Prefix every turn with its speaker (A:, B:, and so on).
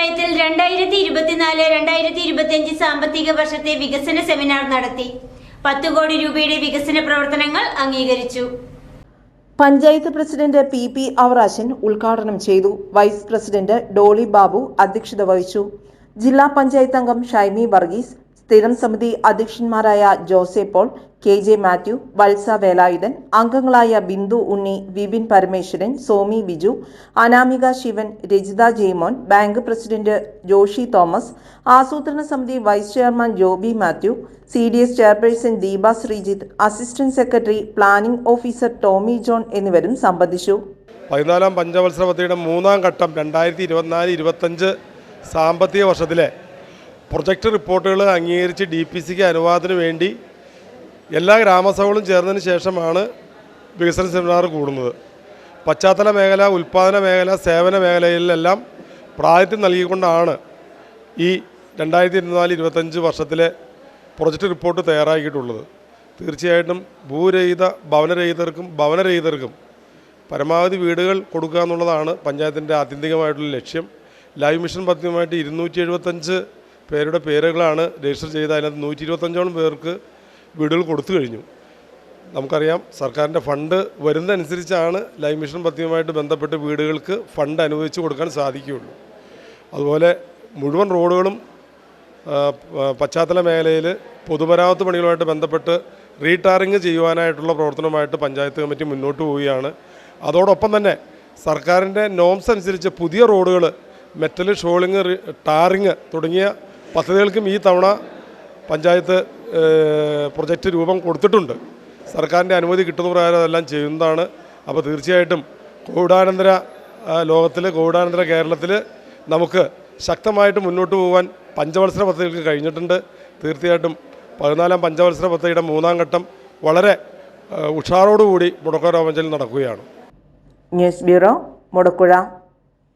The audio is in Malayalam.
A: പഞ്ചായത്തിൽ രണ്ടായിരത്തി ഇരുപത്തിനാല് രണ്ടായിരത്തി ഇരുപത്തിയഞ്ച് സാമ്പത്തിക വർഷത്തെ വികസന സെമിനാർ നടത്തി. പത്ത് കോടി രൂപയുടെ വികസന പ്രവർത്തനങ്ങൾ അംഗീകരിച്ചു.
B: Panchayat president P P Avarashan ഉദ്ഘാടനം ചെയ്തു. വൈസ് പ്രസിഡന്റ് ഡോളി ബാബു അധ്യക്ഷത വഹിച്ചു. ജില്ലാ പഞ്ചായത്ത് അംഗം ഷൈമി വർഗീസ് സ്ഥിരം സമിതി അധ്യക്ഷന്മാരായ ജോസെ പോൾ കെ ജെ മാത്യു വത്സ വേലായുധൻ അംഗങ്ങളായ ബിന്ദു ഉണ്ണി വിപിൻ പരമേശ്വരൻ സോമി ബിജു അനാമിക ശിവൻ രജിത ജെയ്മോൻ ബാങ്ക് പ്രസിഡന്റ് ജോഷി തോമസ് ആസൂത്രണ സമിതി vice chairman Joby Mathew C D S chairperson Deepa Sreejith assistant secretary planning officer Tomy John എന്നിവരും സംബന്ധിച്ചു.
C: പതിനാലാം പഞ്ചവത്സര പദ്ധതിയുടെ മൂന്നാം ഘട്ടം രണ്ടായിരത്തി ഇരുപത്തിനാല് ഇരുപത്തഞ്ച് സാമ്പത്തിക വർഷത്തിലെ പ്രൊജക്ട് റിപ്പോർട്ടുകൾ അംഗീകരിച്ച് ഡി പി സിക്ക് അനുവാദത്തിന് വേണ്ടി എല്ലാ ഗ്രാമസഭകളും ചേർന്നതിന് ശേഷമാണ് വികസന സെമിനാർ കൂടുന്നത്. പശ്ചാത്തല മേഖല ഉൽപ്പാദന മേഖല സേവന മേഖലയിലെല്ലാം പ്രാതിനിധ്യം നൽകിക്കൊണ്ടാണ് ഈ രണ്ടായിരത്തി ഇരുപത്തിനാല് ഇരുപത്തഞ്ച് വർഷത്തിലെ പ്രൊജക്ട് റിപ്പോർട്ട് തയ്യാറാക്കിയിട്ടുള്ളത്. തീർച്ചയായിട്ടും ഭൂരഹിത ഭവനരഹിതർക്കും ഭവനരഹിതർക്കും പരമാവധി വീടുകൾ കൊടുക്കുക എന്നുള്ളതാണ് പഞ്ചായത്തിന്റെ ആത്യന്തികമായിട്ടുള്ള ലക്ഷ്യം. ലൈവ് മിഷൻ പദ്ധതിയുമായിട്ട് ഇരുന്നൂറ്റി പേരുടെ പേരുകളാണ് രജിസ്റ്റർ ചെയ്ത അതിനകത്ത് നൂറ്റി ഇരുപത്തഞ്ചോളം പേർക്ക് വീടുകൾ കൊടുത്തു കഴിഞ്ഞു. നമുക്കറിയാം സർക്കാരിന്റെ ഫണ്ട് വരുന്നതനുസരിച്ചാണ് ലൈഫ് മിഷൻ പദ്ധതിയുമായിട്ട് ബന്ധപ്പെട്ട് വീടുകൾക്ക് ഫണ്ട് അനുവദിച്ച് കൊടുക്കാൻ സാധിക്കുകയുള്ളൂ. അതുപോലെ മുഴുവൻ റോഡുകളും പശ്ചാത്തല മേഖലയിൽ പൊതുമരാമത്ത് പണികളുമായിട്ട് ബന്ധപ്പെട്ട് റീടാറിങ് ചെയ്യുവാനായിട്ടുള്ള പ്രവർത്തനവുമായിട്ട് പഞ്ചായത്ത് കമ്മിറ്റി മുന്നോട്ട് പോവുകയാണ്. അതോടൊപ്പം തന്നെ സർക്കാരിന്റെ നോംസ് അനുസരിച്ച് പുതിയ റോഡുകൾ മെറ്റൽ ഷോളിങ് ടാറിങ് തുടങ്ങിയ പദ്ധതികൾക്കും ഈ തവണ പഞ്ചായത്ത് പ്രൊജക്റ്റ് രൂപം കൊടുത്തിട്ടുണ്ട്. സർക്കാരിന്റെ അനുമതി കിട്ടുന്ന പ്രകാരം അതെല്ലാം ചെയ്യുന്നതാണ്. അപ്പോൾ തീർച്ചയായിട്ടും കോവിഡാനന്തര ലോകത്തിൽ കോവിഡാനന്തര കേരളത്തിൽ നമുക്ക് ശക്തമായിട്ട് മുന്നോട്ട് പോകാൻ പഞ്ചവത്സര പദ്ധതികൾക്ക് കഴിഞ്ഞിട്ടുണ്ട്. തീർച്ചയായിട്ടും പതിനാലാം പഞ്ചവത്സര പദ്ധതിയുടെ മൂന്നാം ഘട്ടം വളരെ ഉഷാറോടുകൂടി മുടക്കുഴ പഞ്ചായത്തിൽ നടക്കുകയാണ്.
B: News bureau Mudakkuzha.